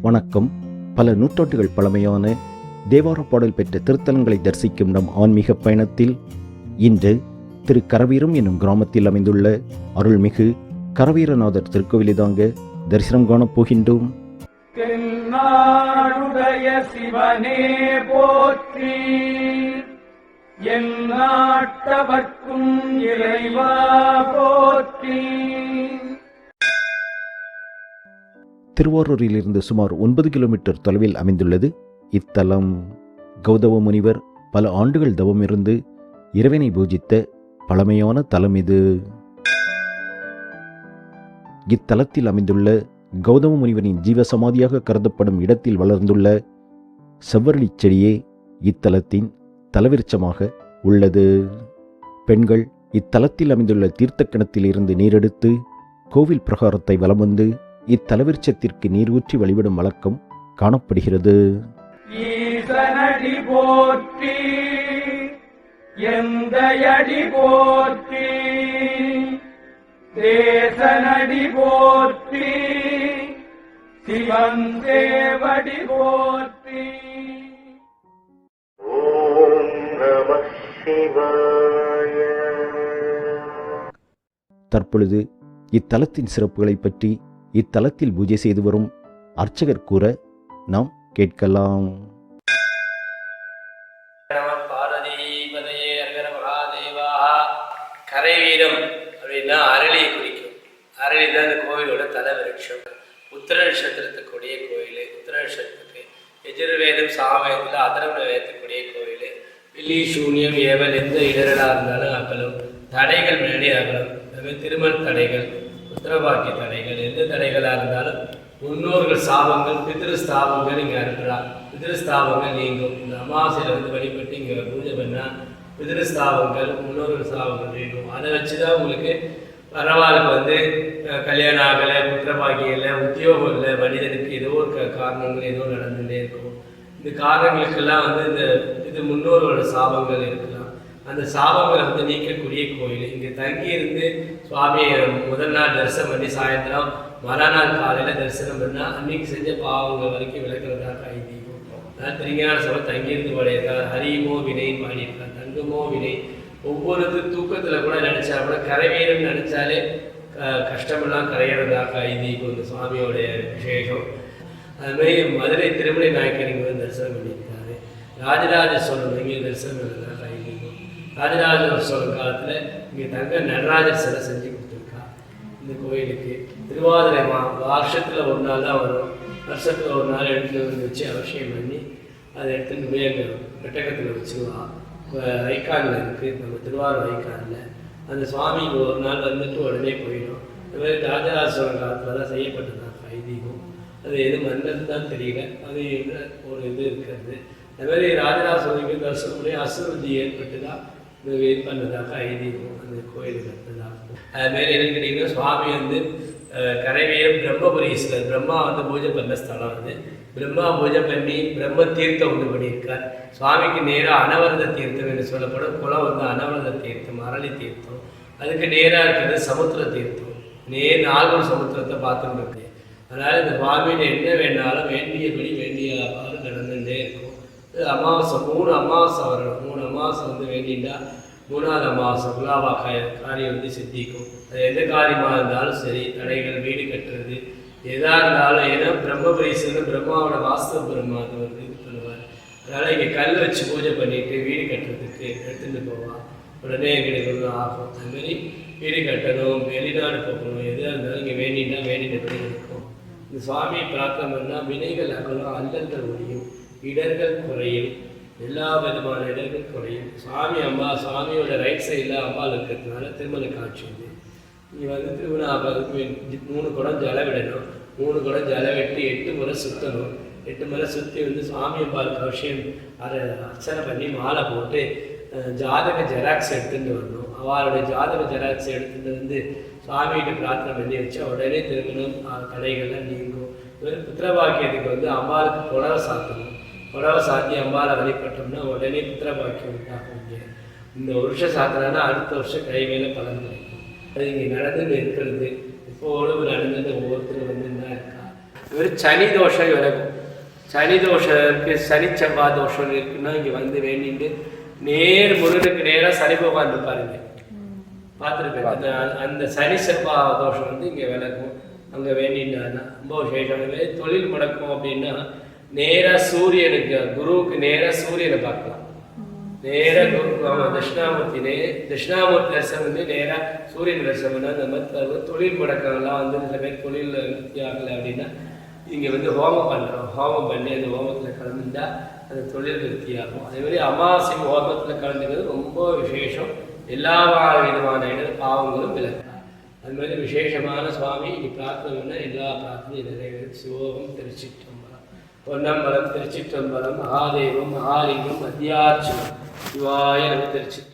வணக்கம். பல நூற்றாண்டுகள் பழமையான தேவார பாடல் பெற்ற திருத்தலங்களை தரிசிக்கும் நம் ஆன்மீக பயணத்தில் இன்று திரு கரவீரம் என்னும் கிராமத்தில் அமைந்துள்ள அருள்மிகு கரவீரநாதர் திருக்கோவிலை தாங்க தரிசனம் காணப் போகின்றோம். தென்னாடுடைய சிவனே போற்றி. என் நாட்டவர்க்கும் இறைவா போற்றி. திருவாரூரிலிருந்து சுமார் ஒன்பது கிலோமீட்டர் தொலைவில் அமைந்துள்ளது. இத்தலம் கௌதம முனிவர் பல ஆண்டுகள் தவமிருந்து இறைவனை பூஜித்த பழமையான தலம் இது. இத்தலத்தில் அமைந்துள்ள கௌதம முனிவரின் ஜீவசமாதியாக கருதப்படும் இடத்தில் வளர்ந்துள்ள செவ்வரளிச் செடியே இத்தலத்தின் தலவிருச்சமாக உள்ளது. பெண்கள் இத்தலத்தில் அமைந்துள்ள தீர்த்த இருந்து நீரெடுத்து கோவில் பிரகாரத்தை வலம் வந்து இத்தலவிருச்சத்திற்கு நீர் ஊற்றி வழிபடும் வழக்கம் காணப்படுகிறது. ஈசனடி போற்றி எந்தையடி போற்றி தேசனடி போற்றி சிவன் தேவடி போற்றி. தற்பொழுது இத்தலத்தின் சிறப்புகளை பற்றி இத்தலத்தில் பூஜை செய்து வரும் அர்ச்சகர் கூற நாம் கேட்கலாம். கரை அப்படின்னா அரளியை குறிக்கும். அரளி தான் இந்த கோவிலோட தலவிருட்சம் உத்தர நட்சத்திரத்துக்குரிய கோயில் உத்தர நட்சத்திரத்துக்கு எஜுர்வேதம் சாமயத்தில் அதர்வண வேதத்துக்குரிய கோயில். வில்லி சூன்யம் ஏவல் எந்த இடர்களாக இருந்தாலும் அகலும். தடைகள் முன்னாடி அகலும். அதுமாதிரி திருமண தடைகள் உத்தரவாக்கிய தடைகள் எந்த தடைகளாக இருந்தாலும் முன்னோர்கள் சாபங்கள் பித்திருஸ்தாபங்கள் இங்கே அனுப்புகிறார் பித்திருஸ்தாபங்கள் நீங்கும். இந்த அமாவாசையில் வந்து வழிபட்டு இங்கே பூஜை பண்ணால் பிதிரு ஸ்தாபங்கள் முன்னோர்கள் ஸ்தாபங்கள் நீங்கும் அதை வச்சு தான் உங்களுக்கு பரவாயில்ல வந்து கல்யாணம் ஆகலை புத்திரபாகியம் இல்லை உத்தியோகம் இல்லை மனிதனுக்கு ஏதோ ஒரு க- காரணங்கள் ஏதோ நடந்துகிட்டே இருக்கும். இந்த காரணங்களுக்கெல்லாம் வந்து இந்த இது முன்னோர்களோட சாபங்கள் இருக்கலாம். அந்த சாபங்களை வந்து நீக்கக்கூடிய கோயில். இங்கே தங்கி இருந்து சுவாமியை முதல் நாள் தரிசனம் பண்ணி சாயந்தரம் மறுநாள் காலையில் தரிசனம் பண்ணால் அன்னைக்கு செஞ்ச பாவங்கள் வரைக்கும் விளக்குறதாக ஐதீகம் நான் திருஞான சபை தங்கியிருந்து பாடியிருக்கார் ஹரிமோ வினை பாடியிருக்கார் தங்கமோ வினை ஒவ்வொரு தூக்கத்தில் கூட நினச்சா கூட கரைவீரம் நினச்சாலே க- கஷ்டமெல்லாம் கரையிறதாக ஐதீகம் இந்த சுவாமியோடைய விசேஷம். அதுமாதிரி மதுரை திருமலை நாயக்கர் இங்கே வந்து தரிசனம் பண்ணியிருக்காரு. ராஜராஜ சோழன் இங்கே தரிசனம் பண்ணதாக இருக்கும் ராஜராஜ சோழன் காலத்தில் இங்கே தங்க நடராஜர் சிலை செஞ்சு கொடுத்துருக்கா. இந்த கோயிலுக்கு. திருவாதிரை மா வருஷத்தில் ஒரு நாள் தான் வரும். வருஷத்தில் ஒரு நாள் எடுத்துகிட்டு வந்து வச்சு அவசியம் பண்ணி அதை எடுத்துகிட்டு போய் அங்கே பெட்டகத்தில் வச்சுருவான். ஐக்கானில் இருக்குது நம்ம திருவாரூர் ஐக்கானில் அந்த சுவாமிக்கு ஒரு நாள் வந்துட்டு உடனே போயிடும். இந்த மாதிரி ராஜராஜ சோழன் காலத்தில் தான் செய்யப்பட்டதாக ஐதீகம். அது எது மன்னன் தான் தெரியல. அது ஒரு இது இருக்கிறது. இந்த மாதிரி ராஜராஜ சோழனுக்கு தரிசனம் அசுருதி ஏற்பட்டு தான் இந்த இது பண்ணதாக ஐதீகம் அந்த கோயில் கட்டுறதாக அதுமாரி என்னன்னு கேட்டிங்கன்னா சுவாமி வந்து அஹ், பிரம்மபுரீஸ்வரர் பிரம்மா வந்து பூஜை பண்ண ஸ்தலம் அது. பிரம்மா பூஜை பண்ணி பிரம்ம தீர்த்தம் உண்டு பண்ணியிருக்கார். சுவாமிக்கு நேராக அனவரத தீர்த்தம் என்று சொல்லப்படும். குளம் வந்து அனவரத தீர்த்தம் அரளி தீர்த்தம். அதுக்கு நேராக இருக்கிறது சமுத்திர தீர்த்தம். நேர் நாகூர் சமுத்திரத்தை பார்த்துட்டு இருக்கு அதனால் இந்த சுவாமியில் என்ன வேணாலும் வேண்டியபடி வேண்டியவாறு நடந்துகிட்டே இருக்கும். அமாவாசை மூணு அமாவாசை வரணும். மூணு அமாவாசை வந்து வேண்டிண்டா மூணாவது மாதம் குலாவா காய காரியம் வந்து சித்திக்கும். அது எந்த காரியமாக இருந்தாலும் சரி தடைகள் வீடு கட்டுறது எதாக இருந்தாலும் ஏன்னா பிரம்மபுரீஸ்வரன் பிரம்மாவோட வாஸ்தவ பிரம்மா அது வந்து இது பண்ணுவார் அதனால் இங்கே கல் வச்சு பூஜை பண்ணிட்டு வீடு கட்டுறதுக்கு எடுத்துகிட்டு போவான். உடனே எங்களுக்கு ஒன்று ஆகும். அதுமாரி வீடு கட்டணும் வெளிநாடு போகணும் எதாக இருந்தாலும் இங்கே வேண்டினா வேண்டினபடி இருக்கும். இந்த சுவாமியை பிரார்த்தனை பண்ணால் வினைகள் அகலும் அல்லல்கள் ஒழியும் இடர்கள் குறையும். எல்லா விதமான இடங்கள் குறையும் சாமி அம்மா சாமியோட ரைட் சைடில் அம்பாள் இருக்கிறதுனால திருமண காட்சி இது இங்கே வந்து திருவிழாவுக்கு மூணு குடம் ஜல விடணும். மூணு குடம் ஜல வெட்டி எட்டு முறை சுற்றணும் எட்டு முறை சுற்றி வந்து சாமி அம்பாளுக்கு அவசியம் அதை அர்ச்சனை பண்ணி மாலை போட்டு ஜாதக ஜெராக்ஸ் எடுத்துகிட்டு வரணும். அவளுடைய ஜாதக ஜெராக்ஸ் எடுத்துகிட்டு வந்து சாமிகிட்ட பிரார்த்தனை பண்ணி வச்சு உடனே திருமணம் அஹ், தடைகள்லாம் நீங்கும். இவர் புத்திரபாக்கியத்துக்கு வந்து அம்பாளுக்கு புடவை சாத்தணும் புடவை சாத்தி அம்பாளை வழிபட்டோம்னா உடனே புத்திரபாக்கியம் உண்டாகும் இங்கே. இந்த வருஷம் சாத்தினா அடுத்த வருஷம் கை பலன் கிடைக்கும். அது இங்கே நடந்துட்டு இருக்கிறது. இப்போ ஒழுங்கு நடந்தது ஒவ்வொருத்தரும் வந்து என்ன இருக்கா? இவர் சனி தோஷம் விலகும் சனி தோஷம் இருக்கு சனி செவ்வாய் தோஷம் இருக்குன்னா இங்கே வந்து வேண்டிட்டு நேர் முருகனுக்கு நேராக சனி பகவான் இருப்பாருங்க பார்த்துருப்பேன் அந்த அந்த சனி செவ்வாய் தோஷம் வந்து இங்கே விலகும் அங்கே வேண்டினான்னா ரொம்ப விசேஷம். தொழில் முடக்கும் அப்படின்னா நேராக சூரியனுக்கு குருவுக்கு நேராக சூரியனை பார்க்கலாம். நேராக குரு ஆமாம் தட்சிணாமூர்த்தி நே தட்சிணாமூர்த்தி தரிசனம் வந்து நேராக சூரியன் தரிசனம்னா பண்ணா அந்த மாதிரி தொழில் முடக்கம்லாம் வந்து சில பேர் தொழில் நிறுத்தி ஆகலை அப்படின்னா இங்கே வந்து ஹோமம் பண்ணுறோம் ஹோமம் பண்ணி அந்த ஹோமத்தில் கலந்துட்டா அந்த தொழில் நிறுத்தியாகும் அதேமாதிரி அமாவாசை ஹோமத்தில் கலந்துக்கிறது ரொம்ப விசேஷம். எல்லா விதமான இடம் பாவங்களும் விலக்கலாம் அது மாதிரி விசேஷமான சுவாமி நீ பிரார்த்தனை பண்ண எல்லா பிரார்த்தனையும் நிறைவேறும் சிவோகம் தெரிச்சிட்டோம் பொன்னம்பலம் திருச்சிற்றம்பலம் மகாதேவம் மகாலிங்கம் மத்தியாட்சம் சிவாய நம திருச்சிற்றம்பலம்